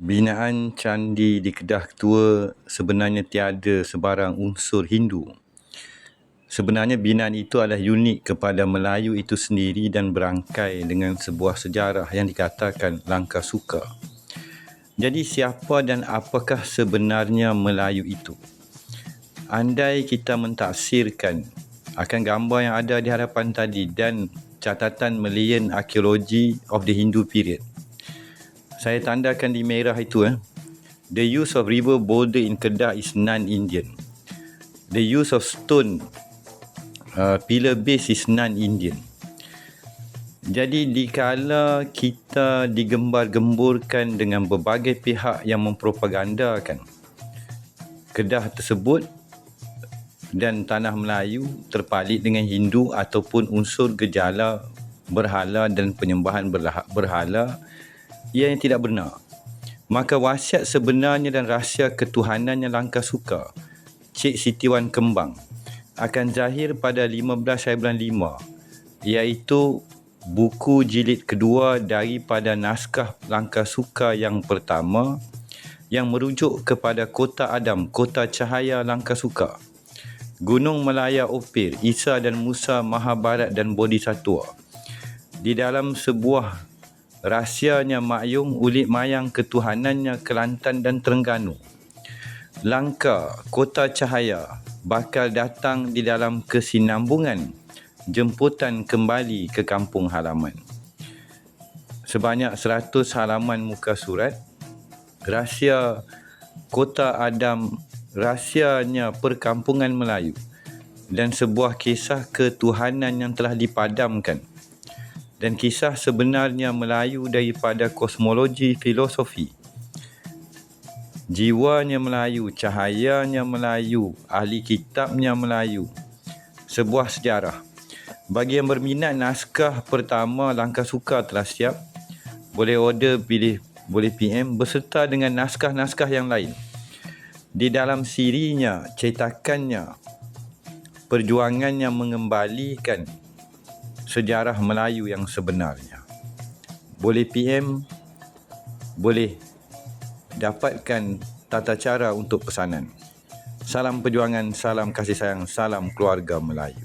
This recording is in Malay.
Binaan candi di Kedah Ketua sebenarnya tiada sebarang unsur Hindu. Sebenarnya binaan itu adalah unik kepada Melayu itu sendiri dan berangkai dengan sebuah sejarah yang dikatakan langkah suka. Jadi siapa dan apakah sebenarnya Melayu itu? Andai kita mentaksirkan akan gambar yang ada di hadapan tadi dan catatan Malayan Archaeology of the Hindu period. Saya tandakan di merah itu eh. The use of river boulder in Kedah is non-Indian. The use of stone uh, pillar base is non-Indian. Jadi dikala kita digembar-gemburkan dengan berbagai pihak yang mempropagandakan Kedah tersebut dan tanah Melayu terpalit dengan Hindu ataupun unsur gejala berhala dan penyembahan berhala ia yang tidak benar. Maka wasiat sebenarnya dan rahsia ketuhanan yang langkah suka Cik Siti Wan Kembang akan zahir pada 15 hari bulan 5 iaitu buku jilid kedua daripada naskah langkah suka yang pertama yang merujuk kepada kota Adam, kota cahaya langkah suka. Gunung Melaya Opir, Isa dan Musa Mahabharat dan Bodhisattva. Di dalam sebuah rahsianya makyung ulit mayang ketuhanannya Kelantan dan Terengganu. Langka, kota cahaya, bakal datang di dalam kesinambungan jemputan kembali ke kampung halaman. Sebanyak 100 halaman muka surat, rahsia kota Adam rahsianya perkampungan Melayu dan sebuah kisah ketuhanan yang telah dipadamkan dan kisah sebenarnya Melayu daripada kosmologi filosofi. Jiwanya Melayu cahayanya Melayu ahli kitabnya Melayu. Sebuah sejarah. Bagi yang berminat naskah pertama langkah suka telah siap. Boleh order pilih boleh PM beserta dengan naskah-naskah yang lain. Di dalam sirinya, cetakannya, perjuangannya mengembalikan sejarah Melayu yang sebenarnya. Boleh PM, boleh dapatkan tata cara untuk pesanan. Salam perjuangan, salam kasih sayang, salam keluarga Melayu.